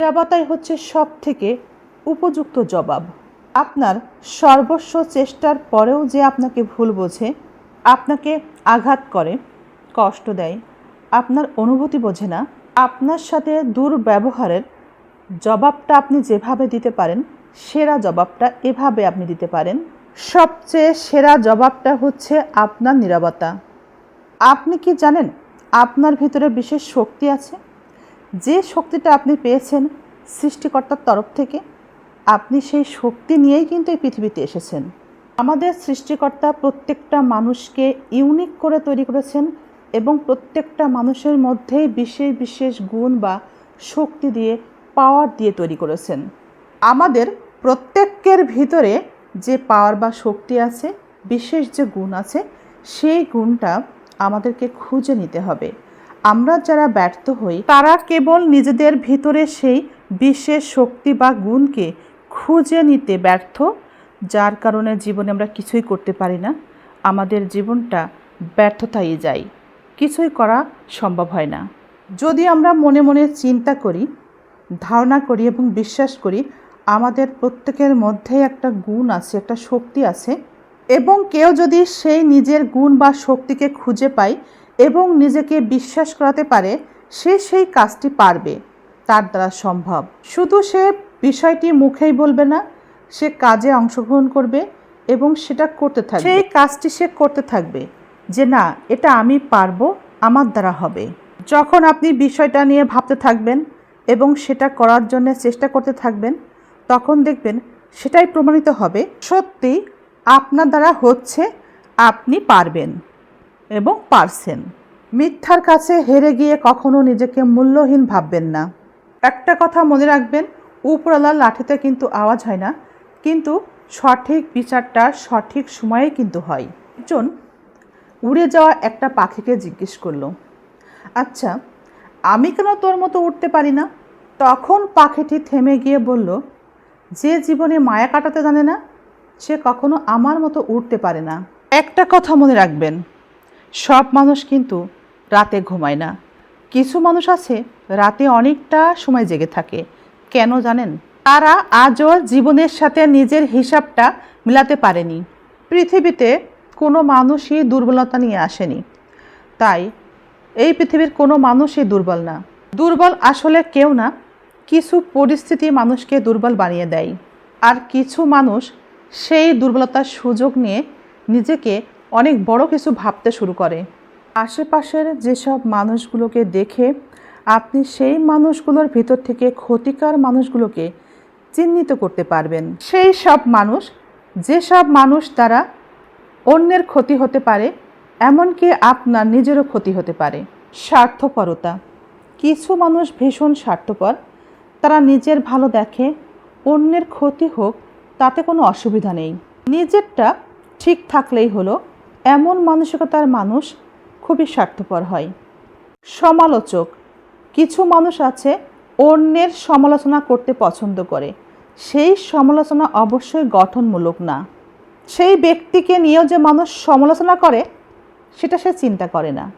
নিরাপত্তাই হচ্ছে সব থেকে উপযুক্ত জবাব। আপনার সর্বস্ব চেষ্টার পরেও যে আপনাকে ভুল বোঝে, আপনাকে আঘাত করে, কষ্ট দেয়, আপনার অনুভূতি বোঝে না, আপনার সাথে দুর্ব্যবহারের জবাবটা আপনি যেভাবে দিতে পারেন, সেরা জবাবটা এভাবে আপনি দিতে পারেন। সবচেয়ে সেরা জবাবটা হচ্ছে আপনার নিরাপত্তা। আপনি কি জানেন আপনার ভিতরে বিশেষ শক্তি আছে? যে শক্তিটা আপনি পেয়েছেন সৃষ্টিকর্তার তরফ থেকে, আপনি সেই শক্তি নিয়েই কিন্তু এই পৃথিবীতে এসেছেন। আমাদের সৃষ্টিকর্তা প্রত্যেকটা মানুষকে ইউনিক করে তৈরি করেছেন এবং প্রত্যেকটা মানুষের মধ্যেই বিশেষ বিশেষ গুণ বা শক্তি দিয়ে পাওয়ার দিয়ে তৈরি করেছেন। আমাদের প্রত্যেকের ভিতরে যে পাওয়ার বা শক্তি আছে, বিশেষ যে গুণ আছে, সেই গুণটা আমাদেরকে খুঁজে নিতে হবে। আমরা যারা ব্যর্থ হই, তারা কেবল নিজেদের ভিতরে সেই বিশেষ শক্তি বা গুণকে খুঁজে নিতে ব্যর্থ, যার কারণে জীবনে আমরা কিছুই করতে পারি না। আমাদের জীবনটা ব্যর্থতাই যায়। কিছুই করা সম্ভব হয় না। যদি আমরা মনে মনে চিন্তা করি, ধারণা করি এবং বিশ্বাস করি, আমাদের প্রত্যেকের মধ্যে একটা গুণ আছে, একটা শক্তি আছে এবং কেউ যদি সেই নিজের গুণ বা শক্তিকে খুঁজে পায় এবং নিজেকে বিশ্বাস করাতে পারে, সে সেই কাজটি পারবে, তার দ্বারা সম্ভব। শুধু সে বিষয়টি মুখেই বলবে না, সে কাজে অংশগ্রহণ করবে এবং সেটা করতে থাকবে। সেই কাজটি সে করতে থাকবে যে, না, এটা আমি পারব, আমার দ্বারা হবে। যখন আপনি বিষয়টা নিয়ে ভাবতে থাকবেন এবং সেটা করার জন্য চেষ্টা করতে থাকবেন, তখন দেখবেন সেটাই প্রমাণিত হবে, সত্যি আপনার দ্বারা হচ্ছে, আপনি পারবেন। এবং পারছেন। মিথ্যার কাছে হেরে গিয়ে কখনো নিজেকে মূল্যহীন ভাববেন না। একটা কথা মনে রাখবেন, উপরওয়ালার লাঠিতে কিন্তু আওয়াজ হয় না, কিন্তু সঠিক বিচারটা সঠিক সময়ে কিন্তু হয়। একজন উড়ে যাওয়া একটা পাখিকে জিজ্ঞেস করল আচ্ছা আমি কেন তোর মতো উঠতে পারি না? তখন পাখিটি থেমে গিয়ে বলল, যে জীবনে মায়া কাটাতে জানে না, সে কখনো আমার মতো উঠতে পারে না। একটা কথা মনে রাখবেন সব মানুষ কিন্তু রাতে ঘুমায় না। কিছু মানুষ আছে, রাতে অনেকটা সময় জেগে থাকে। কেন জানেন? তারা আজও জীবনের সাথে নিজের হিসাবটা মিলাতে পারেনি। পৃথিবীতে কোনো মানুষই দুর্বলতা নিয়ে আসেনি। তাই এই পৃথিবীর কোনো মানুষই দুর্বল না। দুর্বল আসলে কেউ না, কিছু পরিস্থিতি মানুষকে দুর্বল বানিয়ে দেয়। আর কিছু মানুষ সেই দুর্বলতার সুযোগ নিয়ে নিজেকে অনেক বড় কিছু ভাবতে শুরু করে। আশেপাশের যেসব মানুষগুলোকে দেখে আপনি সেই মানুষগুলোর ভিতর থেকে ক্ষতিকর মানুষগুলোকে চিহ্নিত করতে পারবেন। সেই সব মানুষ যেসব মানুষ তারা অন্যের ক্ষতি হতে পারে, এমনকি আপনার নিজেরও ক্ষতি হতে পারে। স্বার্থপরতা। কিছু মানুষ ভীষণ স্বার্থপর। তারা নিজের ভালো দেখে, অন্যের ক্ষতি হোক, তাতে কোনো অসুবিধা নেই। নিজেরটা ঠিক থাকলেই হলো এমন মানসিকতার মানুষ খুবই স্বার্থপর হয়। সমালোচক। কিছু মানুষ আছে অন্যের সমালোচনা করতে পছন্দ করে। সেই সমালোচনা অবশ্যই গঠনমূলক না। সেই ব্যক্তিকে নিয়েও যে মানুষ সমালোচনা করে, সেটা সে চিন্তা করে না।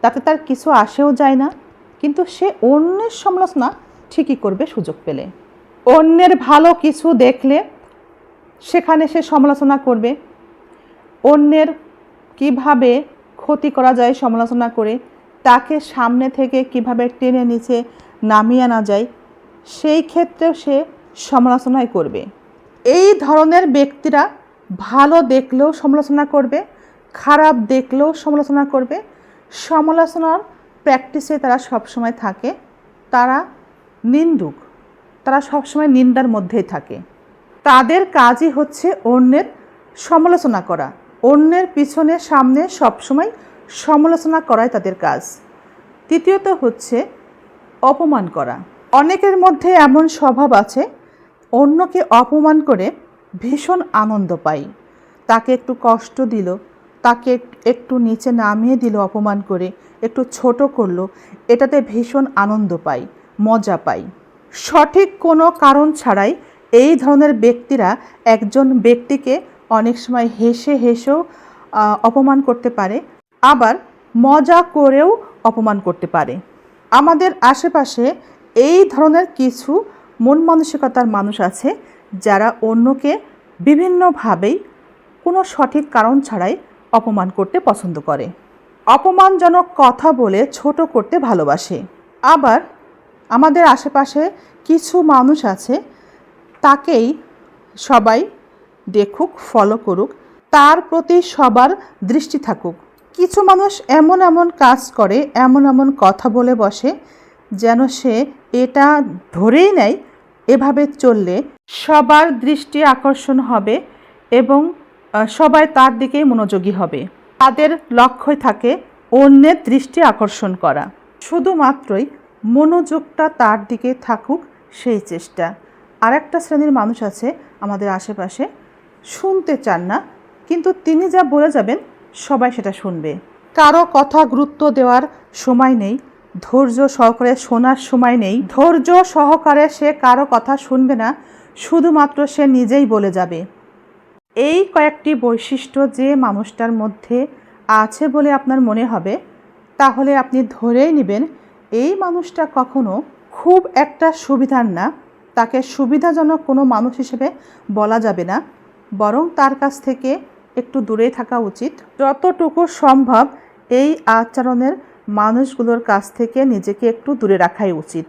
তাতে তার কিছু আসেও যায় না। কিন্তু সে অন্যের সমালোচনা ঠিকই করবে সুযোগ পেলে। অন্যের ভালো কিছু দেখলে সেখানে সে সমালোচনা করবে। অন্যের কীভাবে ক্ষতি করা যায় সমালোচনা করে, তাকে সামনে থেকে কীভাবে টেনে নিচে নামিয়ে আনা যায়, সেই ক্ষেত্রেও সে সমালোচনাই করবে। এই ধরনের ব্যক্তিরা ভালো দেখলেও সমালোচনা করবে, খারাপ দেখলেও সমালোচনা করবে। সমালোচনার প্র্যাকটিসে তারা সবসময় থাকে, তারা নিন্দুক, তারা সবসময় নিন্দার মধ্যেই থাকে। তাদের কাজই হচ্ছে অন্যের সমালোচনা করা। অন্যের পিছনে সামনে সবসময় সমালোচনা করাই তাদের কাজ। তৃতীয়ত হচ্ছে অপমান করা। অনেকের মধ্যে এমন স্বভাব আছে, অন্যকে অপমান করে ভীষণ আনন্দ পাই তাকে একটু কষ্ট দিল, তাকে একটু নিচে নামিয়ে দিল অপমান করে, একটু ছোট করল, এটাতে ভীষণ আনন্দ পাই মজা পাই সঠিক কোনো কারণ ছাড়াই এই ধরনের ব্যক্তিরা একজন ব্যক্তিকে অনেক সময় হেসে হেসেও অপমান করতে পারে, আবার মজা করেও অপমান করতে পারে। আমাদের আশেপাশে এই ধরনের কিছু মন মানসিকতার মানুষ আছে, যারা অন্যকে বিভিন্নভাবেই কোনো সঠিক কারণ ছাড়াই অপমান করতে পছন্দ করে। অপমানজনক কথা বলে ছোট করতে ভালোবাসে। আবার আমাদের আশেপাশে কিছু মানুষ আছে, তাকেই সবাই দেখুক ফলো করুক, তার প্রতি সবার দৃষ্টি থাকুক। কিছু মানুষ এমন এমন কাজ করে, এমন এমন কথা বলে বসে, যেন সে এটা ধরেই নেয়, এভাবে চললে সবার দৃষ্টি আকর্ষণ হবে এবং সবাই তার দিকেই মনোযোগী হবে। তাদের লক্ষ্যই থাকে অন্যের দৃষ্টি আকর্ষণ করা। শুধুমাত্রই মনোযোগটা তার দিকে থাকুক, সেই চেষ্টা। আরেকটা শ্রেণির মানুষ আছে আমাদের আশেপাশে শুনতে চান না, কিন্তু তিনি যা বলে যাবেন, সবাই সেটা শুনবে। কারও কথা গুরুত্ব দেওয়ার সময় নেই, ধৈর্য সহকারে শোনার সময় নেই। ধৈর্য সহকারে সে কারও কথা শুনবে না, শুধুমাত্র সে নিজেই বলে যাবে। এই কয়েকটি বৈশিষ্ট্য যে মানুষটার মধ্যে আছে বলে আপনার মনে হবে, তাহলে আপনি ধরেই নেবেন, এই মানুষটা কখনো খুব একটা সুবিধার না, তাকে সুবিধাজনক কোনো মানুষ হিসেবে বলা যাবে না। বরং তার কাছ থেকে একটু দূরে থাকা উচিত। যতটুকু সম্ভব এই আচরণের মানুষগুলোর কাছ থেকে নিজেকে একটু দূরে রাখাই উচিত।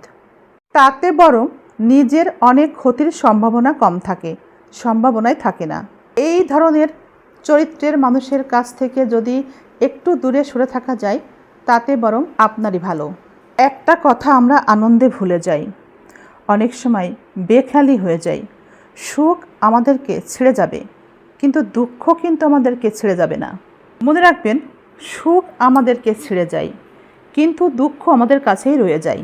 তাতে বরং নিজের অনেক ক্ষতির সম্ভাবনা কম থাকে, সম্ভাবনাই থাকে না। এই ধরনের চরিত্রের মানুষের কাছ থেকে যদি একটু দূরে সরে থাকা যায়, তাতে বরং আপনারই ভালো। একটা কথা আমরা আনন্দে ভুলে যাই। অনেক সময় বেখালি হয়ে যাই। সুখ আমাদেরকে ছেড়ে যাবে, কিন্তু দুঃখ কিন্তু আমাদেরকে ছেড়ে যাবে না। মনে রাখবেন, সুখ আমাদেরকে ছেড়ে যায়, কিন্তু দুঃখ আমাদের কাছেই রয়ে যায়।